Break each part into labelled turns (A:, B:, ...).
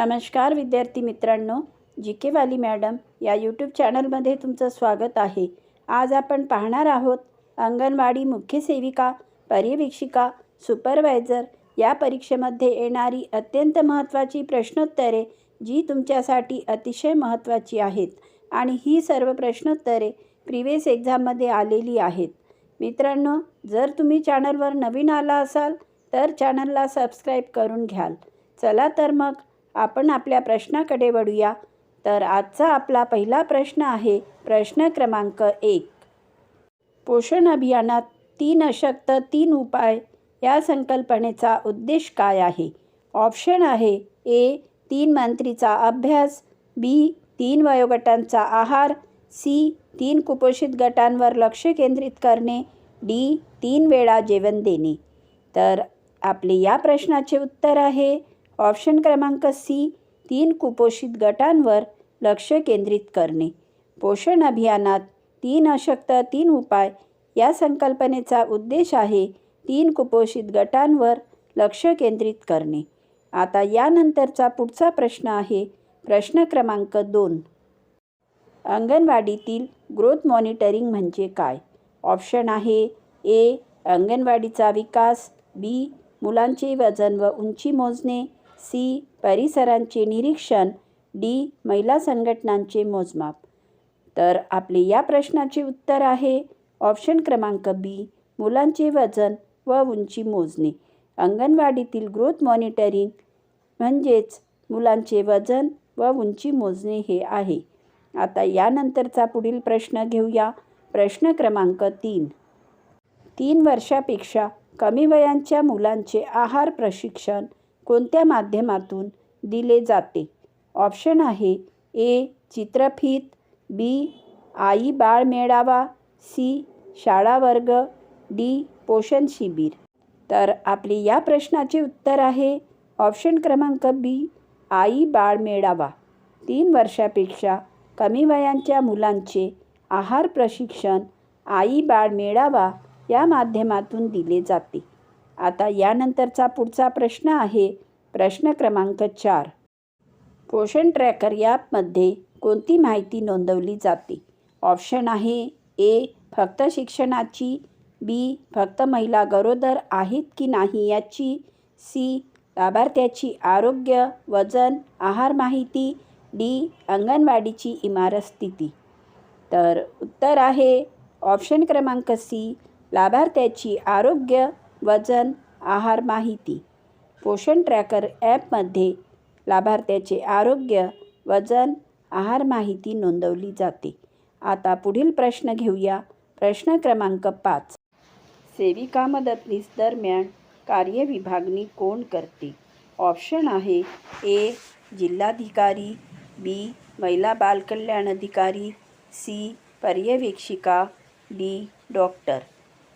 A: नमस्कार विद्यार्थी मित्रांनो जी के वाली मॅडम या यूट्यूब चॅनलमध्ये तुमचं स्वागत आहे. आज आपण पाहणार आहोत अंगणवाडी मुख्य सेविका पर्यवेक्षिका सुपरवायझर या परीक्षेमध्ये येणारी अत्यंत महत्त्वाची प्रश्नोत्तरे जी तुमच्यासाठी अतिशय महत्त्वाची आहेत आणि ही सर्व प्रश्नोत्तरे प्रिवियस एक्झाममध्ये आलेली आहेत. मित्रांनो जर तुम्ही चॅनलवर नवीन आला असाल तर चॅनलला सबस्क्राईब करून घ्याल. चला तर मग आपण आपल्या प्रश्नाकडे वळूया. तर आजचा आपला पहिला प्रश्न आहे प्रश्न क्रमांक एक. पोषण अभियानात तीन अशक्त तीन उपाय या संकल्पनेचा उद्देश काय आहे? ऑप्शन आहे ए तीन मंत्रीचा अभ्यास बी तीन वयोगटांचा आहार सी तीन कुपोषित गटांवर लक्ष केंद्रित करणे डी तीन वेळा जेवण देणे. तर आपले या प्रश्नाचे उत्तर आहे ऑप्शन क्रमांक सी तीन कुपोषित गटांवर लक्ष केंद्रित करणे. पोषण अभियानात तीन अशक्त तीन उपाय या संकल्पनेचा उद्देश आहे तीन कुपोषित गटांवर लक्ष केंद्रित करणे. आता यानंतरचा पुढचा प्रश्न आहे प्रश्न क्रमांक दोन. अंगणवाडीतील ग्रोथ मॉनिटरिंग म्हणजे काय? ऑप्शन आहे ए अंगणवाडीचा विकास बी मुलांचे वजन व उंची मोजणे सी. परिसरांचे निरीक्षण. डी. महिला संघटनांचे मोजमाप. तर आपले या प्रश्नाचे उत्तर आहे. ऑप्शन क्रमांक बी मुलांचे वजन व उंची मोजणे. अंगणवाडीतील ग्रोथ मॉनिटरिंग म्हणजेच मुलांचे वजन व उंची मोजणे हे आहे. आता यानंतरचा पुढील प्रश्न घेऊया. प्रश्न क्रमांक तीन. तीन वर्षापेक्षा कमी वयांच्या मुलांचे आहार प्रशिक्षण कोणत्या माध्यमातून दिले जाते? ऑप्शन आहे ए चित्रफित बी आई बाळ मेळावा सी शाळा वर्ग डी पोषण शिबिर. तर आपले या प्रश्नाचे उत्तर आहे ऑप्शन क्रमांक बी आई बाळ मेळावा. तीन वर्षापेक्षा कमी वयांच्या मुलांचे आहार प्रशिक्षण आई बाळ मेळावा या माध्यमातून दिले जाते. आता यानंतरचा पुढचा प्रश्न आहे. प्रश्न क्रमांक चार. पोषण ट्रॅकर ॲपमध्ये कोणती माहिती नोंदवली जाते? ऑप्शन आहे ए फक्त शिक्षणाची बी फक्त महिला गरोदर आहेत की नाही याची सी लाभार्थ्याची आरोग्य वजन आहार माहिती डी अंगणवाडीची इमारत स्थिती. तर उत्तर आहे ऑप्शन क्रमांक सी लाभार्थ्याची आरोग्य वजन आहार माहिती. पोषण ट्रॅकर ॲपमध्ये लाभार्थ्याचे आरोग्य वजन आहार माहिती नोंदवली जाते. आता पुढील प्रश्न घेऊया. प्रश्न क्रमांक पाच. सेविका मदतनीस दरम्यान कार्यविभागणी कोण करते? ऑप्शन आहे ए जिल्हाधिकारी बी महिला बालकल्याण अधिकारी सी पर्यवेक्षिका डी डॉक्टर.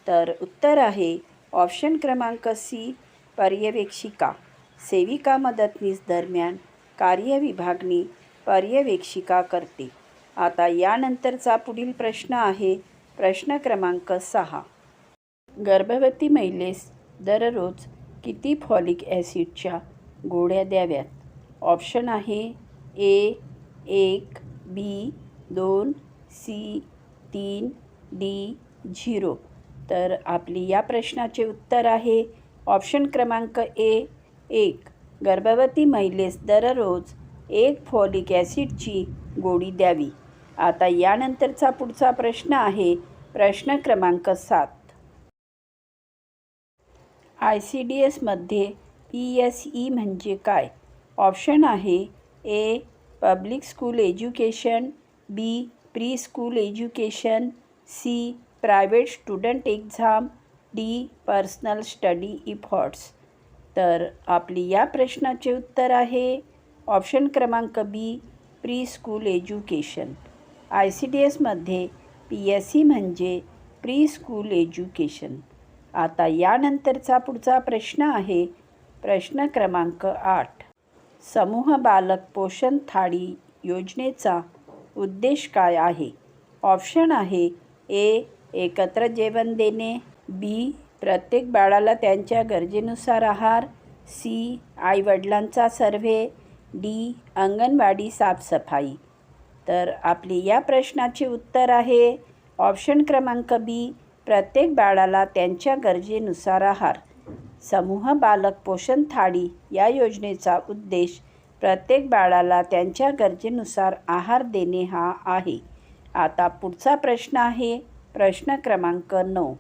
A: तर उत्तर आहे ऑप्शन क्रमांक सी पर्यवेक्षिका. सेविका मदतनीस दरम्यान कार्यविभागणी पर्यवेक्षिका करते. आता यानंतरचा पुढील प्रश्न आहे. प्रश्न क्रमांक सहा. गर्भवती महिलेस दररोज किती फॉलिक ॲसिडच्या गोळ्या द्याव्यात? ऑप्शन आहे ए एक बी दोन सी तीन डी झिरो. तर आपली या प्रश्नाचे उत्तर आहे. ऑप्शन क्रमांक ए एक. गर्भवती महिलेस दररोज एक फॉलिक ॲसिडची गोळी द्यावी. आता यानंतरचा पुढचा प्रश्न आहे. प्रश्न क्रमांक सात. आय सी डी एसमध्ये पी एस ई म्हणजे काय? ऑप्शन आहे A public school education B preschool education C private student exam D personal study efforts. तर आपली या प्रश्नाचे उत्तर आहे ऑप्शन क्रमांक B preschool education. I C D एसमध्ये पी एस सी म्हणजे प्री स्कूल एज्युकेशन. आता यानंतरचा पुढचा प्रश्न आहे प्रश्न क्रमांक आठ. समूह बालक पोषण थाळी योजनेचा उद्देश काय आहे? ऑप्शन आहे ए एकत्र जेवण देणे. बी प्रत्येक बाळाला त्यांच्या गरजेनुसार आहार. सी आईवडिलांचा सर्व्हे डी अंगणवाडी साफसफाई. तर आपली या प्रश्नाचे उत्तर आहे. ऑप्शन क्रमांक बी प्रत्येक बाळाला त्यांच्या गरजेनुसार आहार. समूह बालक पोषण थाळी या योजनेचा उद्देश प्रत्येक बाळाला त्यांच्या गरजेनुसार आहार देणे हा आहे. आता पुढचा प्रश्न आहे. प्रश्न क्रमांक नऊ.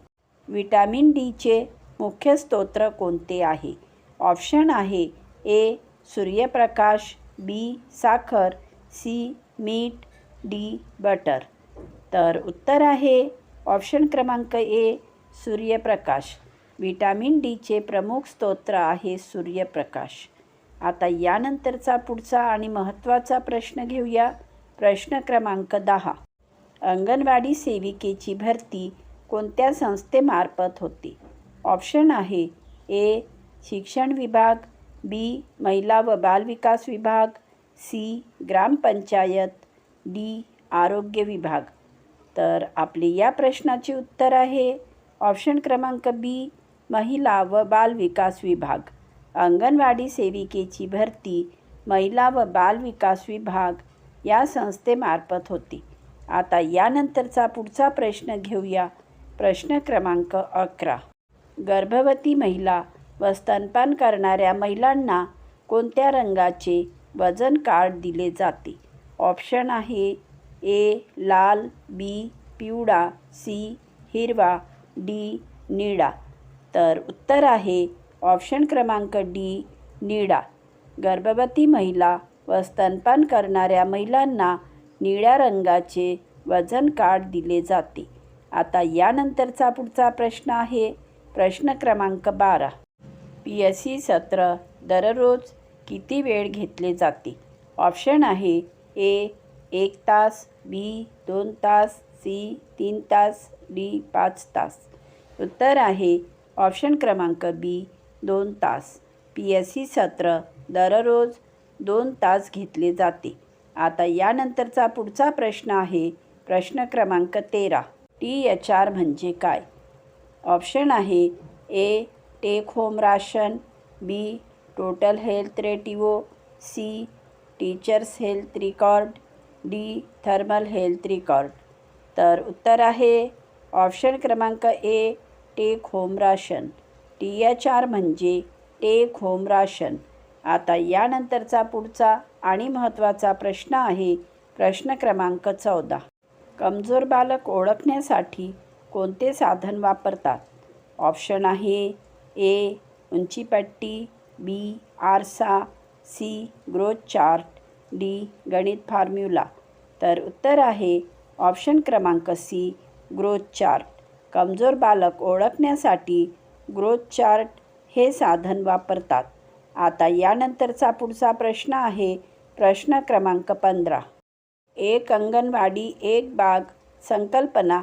A: विटॅमिन डीचे मुख्य स्तोत्र कोणते आहे? ऑप्शन आहे ए सूर्यप्रकाश बी साखर सी मीठ डी बटर. तर उत्तर आहे ऑप्शन क्रमांक ए सूर्यप्रकाश. व्हिटॅमिन डीचे प्रमुख स्तोत्र आहे सूर्यप्रकाश. आता यानंतरचा पुढचा आणि महत्त्वाचा प्रश्न घेऊया. प्रश्न क्रमांक दहा. अंगणवाडी सेविकेची भरती कोणत्या संस्थेमार्फत होते? ऑप्शन आहे ए शिक्षण विभाग बी महिला व बालविकास विभाग सी ग्रामपंचायत डी आरोग्य विभाग. तर आपले या प्रश्नाचे उत्तर आहे ऑप्शन क्रमांक बी महिला व बालविकास विभाग. अंगणवाडी सेविकेची भरती महिला व बालविकास विभाग या संस्थेमार्फत होती. आता यानंतरचा पुढचा प्रश्न घेऊया. प्रश्न क्रमांक अकरा. गर्भवती महिला व स्तनपान करणाऱ्या महिलांना कोणत्या रंगाचे वजन कार्ड दिले जाते? ऑप्शन आहे ए लाल बी पिवळा सी हिरवा डी निळा. तर उत्तर आहे ऑप्शन क्रमांक डी निळा. गर्भवती महिला व स्तनपान करणाऱ्या महिलांना निळ्या रंगाचे वजन कार्ड दिले जाते. आता यानंतरचा पुढचा प्रश्न आहे. प्रश्न क्रमांक बारा. पी एस सी सत्र दररोज किती वेळ घेतले जाते? ऑप्शन आहे ए एक तास बी दोन तास सी तीन तास डी पाच तास. उत्तर आहे ऑप्शन क्रमांक बी दोन तास. पी एस सी सत्र दररोज दोन तास घेतले जाते. आता यानंतरचा पुढचा प्रश्न आहे प्रश्न क्रमांक तेरा. टी एच आर म्हणजे काय? ऑप्शन आहे A take home ration B total health रेटिवो C teachers health record D thermal health record. तर उत्तर आहे ऑप्शन क्रमांक A take home ration. T H R म्हणजे टेक होम राशन. आता यानंतरचा पुढचा आणि महत्त्वाचा प्रश्न आहे प्रश्न क्रमांक चौदा. कमजोर बालक ओळखण्यासाठी कोणते साधन वापरतात? ऑप्शन आहे ए उंचीपट्टी बी आरसा सी ग्रोथ चार्ट डी गणित फॉर्म्युला. तर उत्तर आहे ऑप्शन क्रमांक सी ग्रोथ चार्ट. कमजोर बालक ओळखण्यासाठी ग्रोथ चार्ट हे साधन वापरतात. आता यानंतरचा पुढचा प्रश्न आहे प्रश्न क्रमांक पंधरा. एक अंगणवाडी एक बाग संकल्पना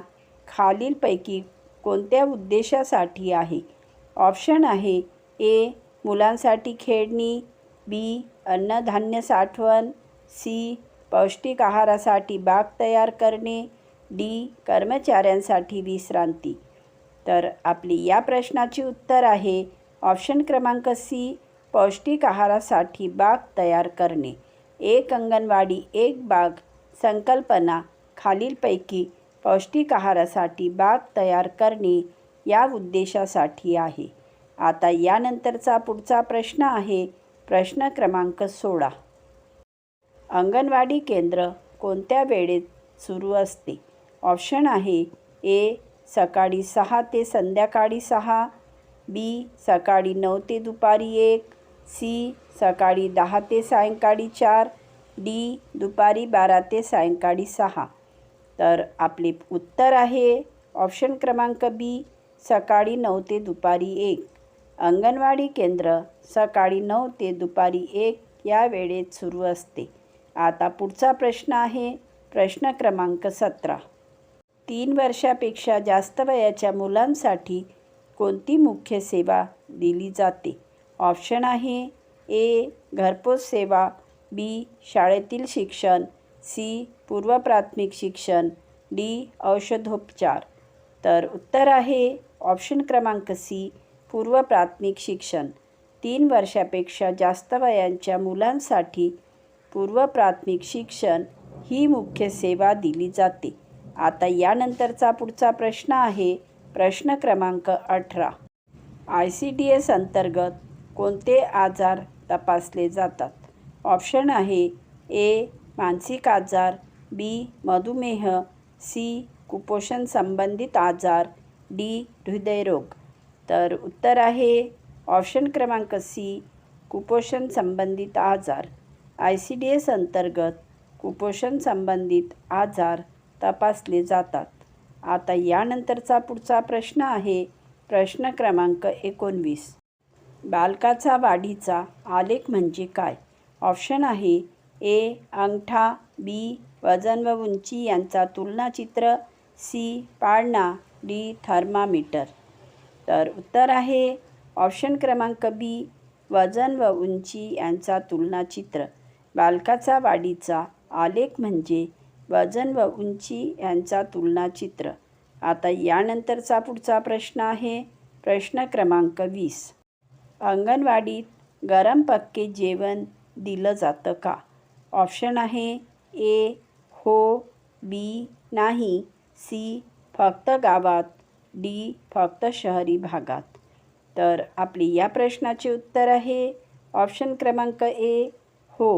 A: खालीलपैकी कोणत्या उद्देशासाठी आहे? ऑप्शन आहे ए मुलांसाठी खेळणी बी अन्नधान्य साठवण सी पौष्टिक आहारासाठी बाग तयार करणे डी कर्मचाऱ्यांसाठी विश्रांती. तर आपली या प्रश्नाची उत्तर आहे ऑप्शन क्रमांक सी पौष्टिक आहारासाठी बाग तयार करणे. एक अंगणवाडी एक बाग संकल्पना खालीलपैकी पौष्टिक आहारासाठी बाग तयार करणे या उद्देशासाठी आहे. आता यानंतरचा पुढचा प्रश्न आहे प्रश्न क्रमांक सोळा. अंगणवाडी केंद्र कोणत्या वेळेत सुरू असते? ऑप्शन आहे ए सकाळी सहा ते संध्याकाळी सहा बी सकाळी नऊ ते दुपारी एक सी सकाळी दहा ते सायंकाळी चार डी दुपारी बारा ते सायंकाळी सहा. तर आपले उत्तर आहे ऑप्शन क्रमांक बी सकाळी नऊ ते दुपारी एक. अंगणवाडी केंद्र सकाळी नऊ ते दुपारी एक या वेळेत सुरू असते. आता पुढचा प्रश्न आहे प्रश्न क्रमांक सतरा. तीन वर्षापेक्षा जास्त वयाच्या मुलांसाठी कोणती मुख्य सेवा दिली जाते? ऑप्शन आहे ए घरपोच सेवा. बी शाळेतील शिक्षण. सी पूर्व प्राथमिक शिक्षण. डी औषधोपचार. तर उत्तर आहे ऑप्शन क्रमांक सी पूर्व प्राथमिक शिक्षण. तीन वर्षापेक्षा जास्त वयांच्या मुलांसाठी पूर्व प्राथमिक शिक्षण ही मुख्य सेवा दिली जाते. आता यानंतरचा पुढचा प्रश्न आहे प्रश्न क्रमांक अठरा. आय सी डी एस अंतर्गत कोणते आजार तपासले जातात? ऑप्शन आहे ए मानसिक आजार बी मधुमेह सी कुपोषण संबंधित आजार डी हृदयरोग. तर उत्तर आहे ऑप्शन क्रमांक सी कुपोषण संबंधित आजार. आय सी डी एस अंतर्गत कुपोषण संबंधित आजार तपासले जातात. आता यानंतरचा पुढचा प्रश्न आहे. प्रश्न क्रमांक एकोणवीस. बालकाचा वाढीचा आलेख म्हणजे काय? ऑप्शन आहे ए अंगठा बी वजन व उंची यांचा तुलनाचित्र सी पाळणा डी थर्मामीटर. तर उत्तर आहे ऑप्शन क्रमांक बी वजन व उंची यांचा तुलनाचित्र. बालकाचा वाढीचा आलेख म्हणजे वजन व उंची यांचा तुलनाचित्र. आता यानंतरचा पुढचा प्रश्न आहे. प्रश्न क्रमांक वीस. अंगणवाडीत गरम पक्के जेवण दिलं जातं का? ऑप्शन आहे ए हो बी नाही सी फक्त गावात डी फक्त शहरी भागात. तर आपली या प्रश्नाचे उत्तर आहे ऑप्शन क्रमांक ए हो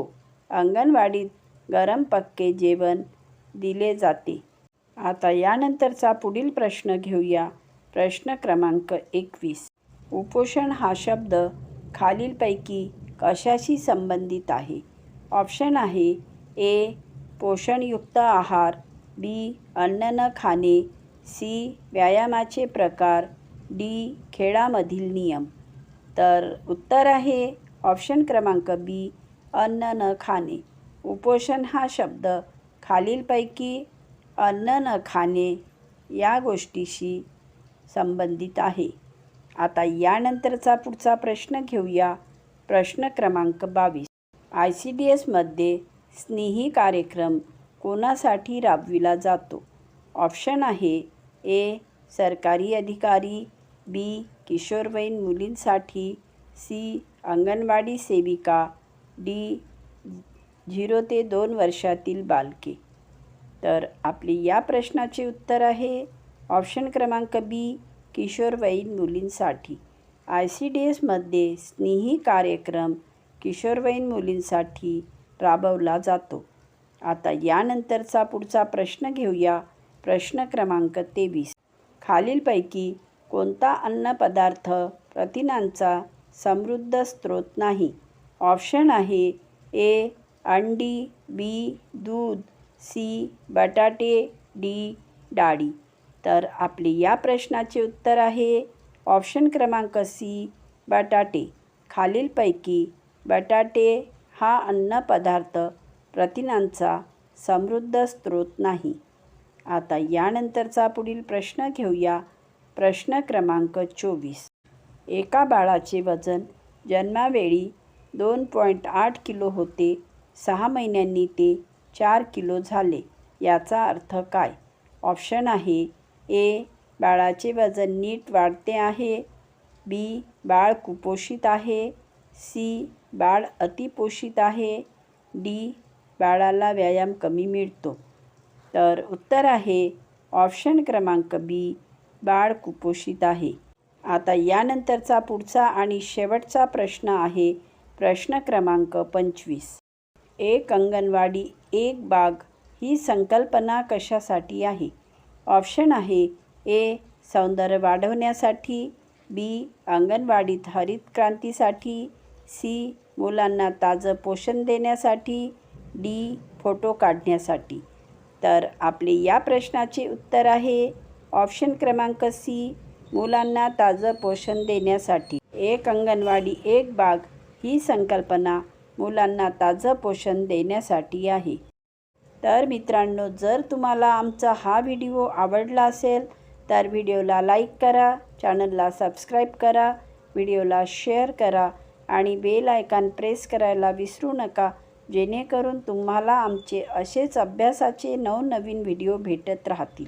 A: अंगणवाडीत गरम पक्के जेवण दिले जाते. आता यानंतरचा पुढील प्रश्न घेऊया. प्रश्न क्रमांक एकवीस. उपोषण हा शब्द खालीलपैकी कशाशी संबंधित आहे? ऑप्शन आहे ए पोषणयुक्त आहार बी अन्न न खाणे सी व्यायामाचे प्रकार डी खेळामधील नियम. तर उत्तर आहे ऑप्शन क्रमांक बी अन्न न खाणे. उपोषण हा शब्द खालीलपैकी अन्न न खाणे या गोष्टीशी संबंधित आहे. आता यानंतरचा पुढचा प्रश्न घेऊया. प्रश्न क्रमांक बावीस. आय सी डी एसमध्ये स्नेही कार्यक्रम कोणासाठी राबविला जातो? ऑप्शन आहे ए सरकारी अधिकारी बी किशोरवयीन मुलींसाठी सी अंगणवाडी सेविका डी झिरो ते दोन वर्षातील बालके. तर आपली या प्रश्नाचे उत्तर आहे. ऑप्शन क्रमांक बी किशोरवयीन मुलींसाठी. आय सी डी एसमध्ये स्नेही कार्यक्रम किशोरवयीन मुलींसाठी राबवला जातो. आता यानंतरचा पुढचा प्रश्न घेऊया. प्रश्न क्रमांक तेवीस. खालीलपैकी कोणता अन्नपदार्थ प्रथिनांचा समृद्ध स्रोत नाही? ऑप्शन आहे ए अंडी बी दूध सी बटाटे डी डाळी. तर आपली या प्रश्नाचे उत्तर आहे ऑप्शन क्रमांक सी बटाटे. खालीलपैकी बटाटे हा अन्नपदार्थ प्रथिनांचा समृद्ध स्रोत नाही. आता यानंतरचा पुढील प्रश्न घेऊया. प्रश्न क्रमांक चोवीस. एका बाळाचे वजन जन्मावेळी दोन पॉईंट आठ किलो होते सहा महिन्यांनी ते चार किलो झाले. याचा अर्थ काय? ऑप्शन आहे ए बाळाचे वजन नीट वाढते आहे. बी बाळ कुपोषित आहे. सी बाळ अतिपोषित आहे. डी बाळाला व्यायाम कमी मिळतो. तर उत्तर आहे ऑप्शन क्रमांक बी बाळ कुपोषित आहे. आता यानंतरचा पुढचा आणि शेवटचा प्रश्न आहे प्रश्न क्रमांक पंचवीस. एक अंगणवाडी एक बाग ही संकल्पना कशासाठी आहे? ऑप्शन आहे ए सौंदर्य वाढवण्यासाठी बी अंगणवाडीत हरित क्रांतीसाठी सी मुलांना ताजं पोषण देण्यासाठी डी फोटो काढण्यासाठी. तर आपले या प्रश्नाचे उत्तर आहे ऑप्शन क्रमांक सी मुलांना ताजं पोषण देण्यासाठी. एक अंगणवाडी एक बाग ही संकल्पना मुलांना ताजं पोषण देण्यासाठी आहे. तर मित्रांनो जर तुम्हाला आमचा हा व्हिडिओ आवडला असेल तर व्हिडिओला लाईक करा चॅनलला सबस्क्राईब करा व्हिडिओला शेअर करा आणि बेल आयकॉन प्रेस करायला विसरू नका जेणेकरून तुम्हाला आमचे असेच अभ्यासाचे नवनवीन व्हिडिओ भेटत राहतील.